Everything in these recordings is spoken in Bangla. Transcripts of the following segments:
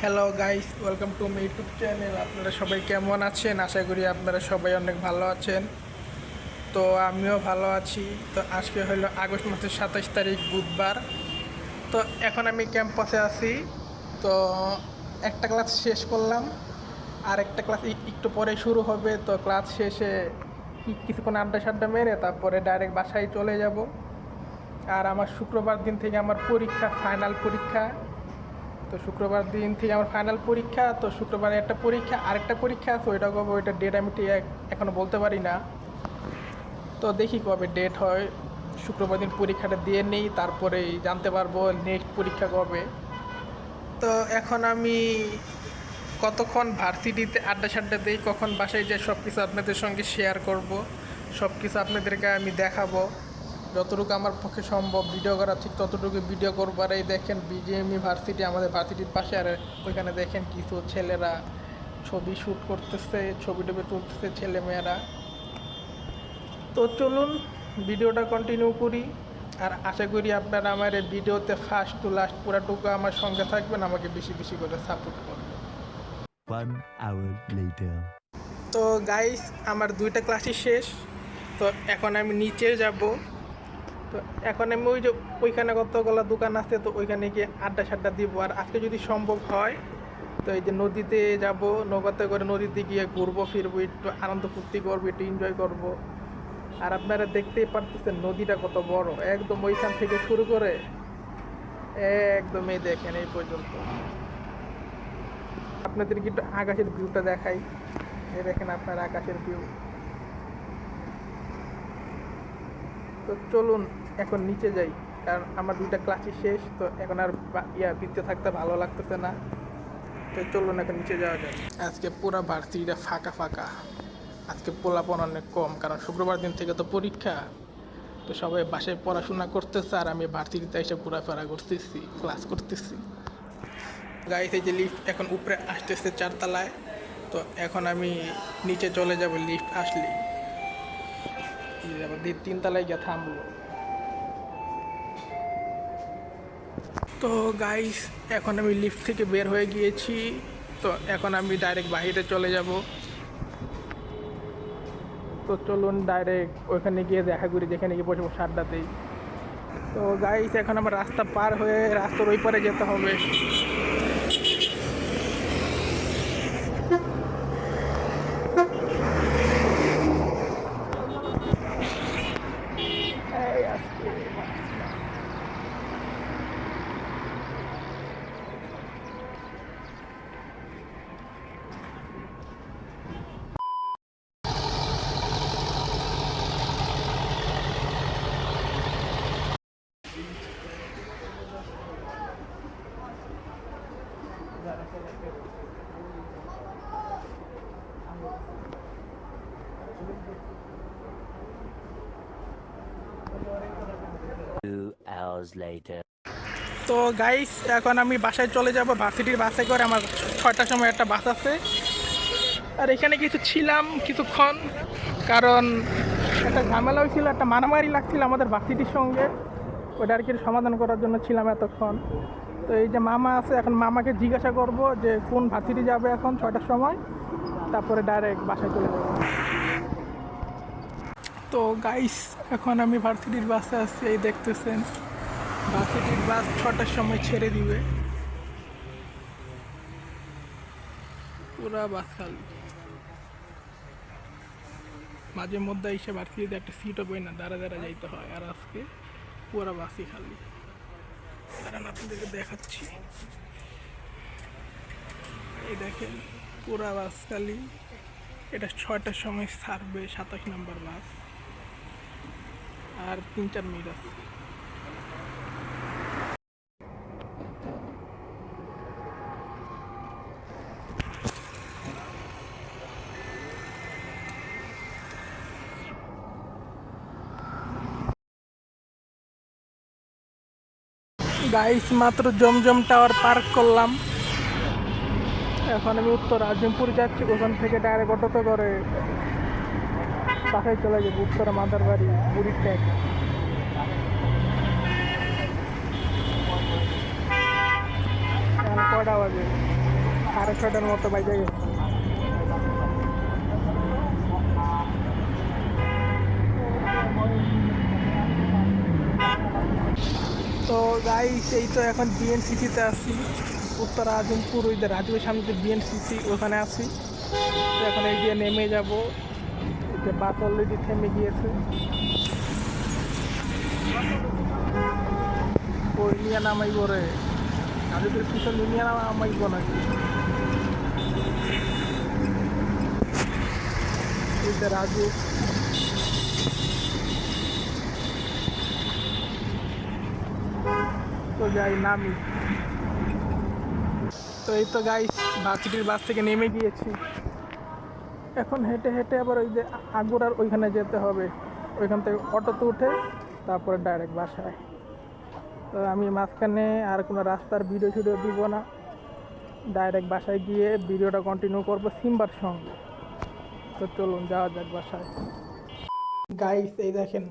Hello guys welcome to my YouTube channel আপনারা সবাই কেমন আছেন? আশা করি আপনারা সবাই অনেক ভালো আছেন। তো আমিও ভালো আছি। তো আজকে হলো আগস্ট মাসের সাতাশ তারিখ, বুধবার। তো এখন আমি ক্যাম্পাসে আছি। তো একটা ক্লাস শেষ করলাম। আর একটা ক্লাস একটু পরে শুরু হবে। তো ক্লাস শেষে কিছুক্ষণ আড্ডা সাড্ডা মেরে তারপরে ডাইরেক্ট বাসায় চলে যাব। আর আমার শুক্রবার দিন থেকে আমার পরীক্ষা, ফাইনাল পরীক্ষা। তো শুক্রবার দিন থেকে আমার ফাইনাল পরীক্ষা, তো শুক্রবারে একটা পরীক্ষা, আরেকটা পরীক্ষা আছে, ওইটা কবে, ওইটা ডেট আমি ঠিক এক- এখনও বলতে পারি না। তো দেখি কবে ডেট হয়, শুক্রবার দিন পরীক্ষাটা দিয়ে নেই, তারপরেই জানতে পারব নেক্সট পরীক্ষা কবে। তো এখন আমি কতক্ষণ ভার্সিটিতে আড্ডা সাড্ডা দিই, কখন বাসায় যাই সব কিছু আপনাদের সঙ্গে শেয়ার করব সব কিছু আপনাদেরকে আমি দেখাবো। যতটুকু আমার পক্ষে সম্ভব ভিডিও করা ঠিক ততটুকু ভিডিও করব আর এই দেখেন বিজিএমই ভার্সিটি আমাদের ভার্সিটির পাশে আর ওইখানে দেখেন কিছু ছেলেরা ছবি শ্যুট করতেছে ছবি টবি তুলতেছে ছেলে মেয়েরা তো চলুন ভিডিওটা কন্টিনিউ করি আর আশা করি আপনারা আমার এই ভিডিওতে ফার্স্ট টু লাস্ট পুরাটুকু আমার সঙ্গে থাকবেন আমাকে বেশি বেশি করে সাপোর্ট করবেন. তো গাইস আমার দুইটা ক্লাসই শেষ তো এখন আমি নিচে যাব। তো এখন আমি ওই যে ওইখানে কতগুলো দোকান আছে, তো ওইখানে গিয়ে আড্ডা সাড্ডা দিব। আর আজকে যদি সম্ভব হয়, তো এই যে নদীতে যাব, নৌকাতে করে নদীতে গিয়ে ঘুরবো, ফিরবো, একটু আনন্দ ফুর্তি করব, একটু এনজয় করব। আর আপনারা দেখতেই পারতেছেন নদীটা কত বড়। একদম ওইখান থেকে শুরু করে একদম এই দেখেন এই পর্যন্ত। আপনাদেরকে একটু আকাশের ভিউটা দেখাই। এই দেখেন আপনার আকাশের ভিউ তো চলুন এখন নিচে যাই, কারণ আমার দুইটা ক্লাসই শেষ, তো এখন আর ইয়া বৃত্তে থাকতে ভালো লাগতেছে না। তো চলুন এখন নিচে যাওয়া যায় আজকে পুরো ভার্সিটিটা ফাঁকা ফাঁকা। আজকে পোলাপন অনেক কম, কারণ শুক্রবার দিন থেকে তো পরীক্ষা। তো সবাই বাসায় পড়াশোনা করতেছে, আর আমি ভার্সিটিতে এসে ঘোরাফেরা করতেছি ক্লাস করতেছি। গাড়িতে যে লিফট এখন উপরে আসতেছে চারতলায়। তো এখন আমি নিচে চলে যাব লিফট আসলেই। দি- তিনতলায় গিয়ে থামবো। তো গাইস এখন আমি লিফট থেকে বের হয়ে গিয়েছি। তো এখন আমি ডাইরেক্ট বাইরে চলে যাব। তো চলুন ডাইরেক্ট ওইখানে গিয়ে দেখা করি, যেখানে গিয়ে বসে বসে তো গাইস এখন আমার রাস্তা পার হয়ে রাস্তার ওই পারে যেতে হবে। তো গাইস এখন আমি বাসায় চলে যাব। ভার্সিটির বাসে করে আমার ছয়টার সময় একটা বাস আছে। আর এখানে কিছু ছিলাম, কিছুক্ষণ। কারণ একটা ঝামেলা হয়েছিল, একটা মারামারি লাগছিল আমাদের ভার্সিটির সঙ্গে। ওটা আর কি সমাধান করার জন্য ছিলাম এতক্ষণ। তো এই যে মামা আছে, এখন মামাকে জিজ্ঞাসা করব যে কোন ভার্সিটি যাবে এখন ছয়টার সময়? তারপরে ডাইরেক্ট বাসায় চলে যাব। তো গাইস এখন আমি ভার্সিটির বাসে আছি, এই দেখতেছেন। ভার্সিটির বাস ছটার সময় ছেড়ে দিবে। পুরা বাস খালি। মাঝে মধ্যে এসে ভার্সিটিতে একটা সিটও পাই না দাঁড়া দাঁড়া যাইতে হয়, আর আজকে পুরা বাসই খালি। দাঁড়ান, আপনাদেরকে দেখাচ্ছি। এই দেখেন, পুরা বাস খালি। এটা ছয়টার সময় ছাড়বে সাতাশ নম্বর বাস। আর তিন চার মিনিট আছে। গাইস মাত্র জমজম টাওয়ার পার্ক করলাম। এখন আমি উত্তর আজিমপুর যাচ্ছি, ওখান থেকে ডাইরেক্ট অটোতে করে বাসায় চলে যাব, উত্তর মাদার বাড়ি বুড়ির ট্যাগ কটা বাজে? সাড়ে ছটার মতো বাজে। গেছে তো যাই এই তো এখন বিএনসিসিতে আছি। উত্তর আজমপুর ওই যে রাজুর সামনে বিএনসিসি ওখানে আছি। তো এখন এই দিয়ে নেমে যাব। যে বাস অলরেডি থেমে গিয়েছে। ওই নিয়ে নামাইব রে। রাজুদের পিছন নিয়ে নামাইব নাকি? এই যে রাজু। তো যাই, নামি। তো এই তো গাই ভার্সিটির বাস থেকে নেমে গিয়েছি। এখন হেঁটে হেঁটে আবার ওই যে আগুরার ওইখানে যেতে হবে। ওইখান থেকে অটোতে উঠে তারপরে ডাইরেক্ট বাসায়। তো আমি মাঝখানে আর কোনো রাস্তার ভিডিও টিডিও দিব না। ডাইরেক্ট বাসায় গিয়ে ভিডিওটা কন্টিনিউ করব সিম্বার সঙ্গে। তো চলুন, যাওয়া যাক বাসায়। গাইস এই দেখেন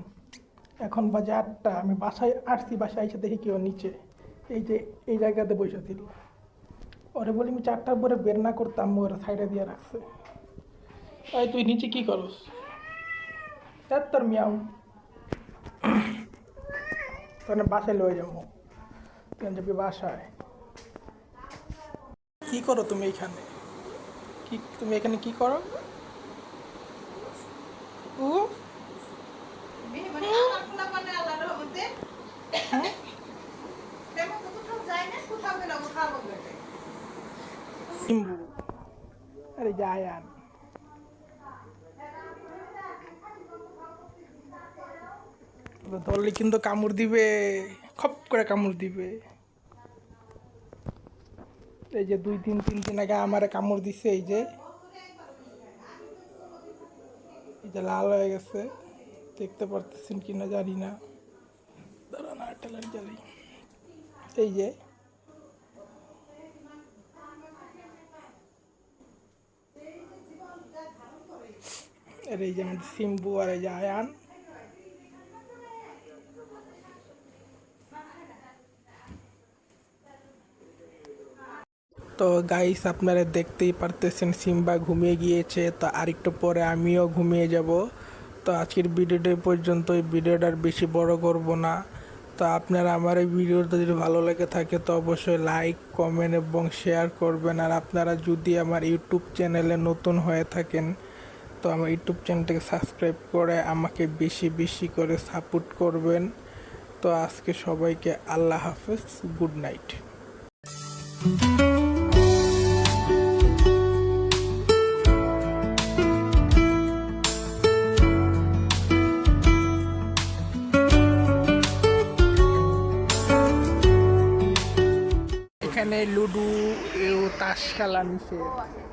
এখন বাজে আটটা, আমি বাসায় আসছি, বাসায় এসে দেখি কেউ নিচে। এই যে, এই জায়গাতে বসে ছিল ওরে বলি, আমি চারটার পরে বের না করতাম, ওরা সাইডে দিয়ে রাখছে। এই, তুই নিচে কি করস? তার মিয়াও। তোর বাসায় লয়ে যাব। তুই যাবি বাসায়। কি করো তুমি এইখানে কি, তুমি এখানে কি করো? ও সিম্বু আরে জায়ান ধরলে কিন্তু কামড় দিবে খপ করে কামড় দিবে এই যে দুই দিন তিন দিন আগে আমারে কামড় দিছে এই যে এই যে লাল হয়ে গেছে দেখতে পারতেছেন কিনা জানি না দাঁড়ান এই যে আর এই যে আমাদের সিম্বু আর এই যে আয়ান। তো গাইস আপনারা দেখতেই পারতেছেন, সিম্বা ঘুমিয়ে গিয়েছে। তো আরেকটু পরে আমিও ঘুমিয়ে যাব। তো আজকের ভিডিওটা পর্যন্ত এই ভিডিওটা আর বেশি বড় করব না। তো আপনারা আমার এই ভিডিওটা যদি ভালো লেগে থাকে, তো অবশ্যই লাইক কমেন্ট এবং শেয়ার করবেন। আর আপনারা যদি আমার ইউটিউব চ্যানেলে নতুন হয়ে থাকেন তো আমার ইউটিউব চ্যানেলটাকে সাবস্ক্রাইব করে আমাকে বেশি বেশি করে সাপোর্ট করবেন। তো আজকে সবাইকে আল্লাহ হাফেজ, গুড নাইট। এখানে লুডু তাস খেলা নিষেধ।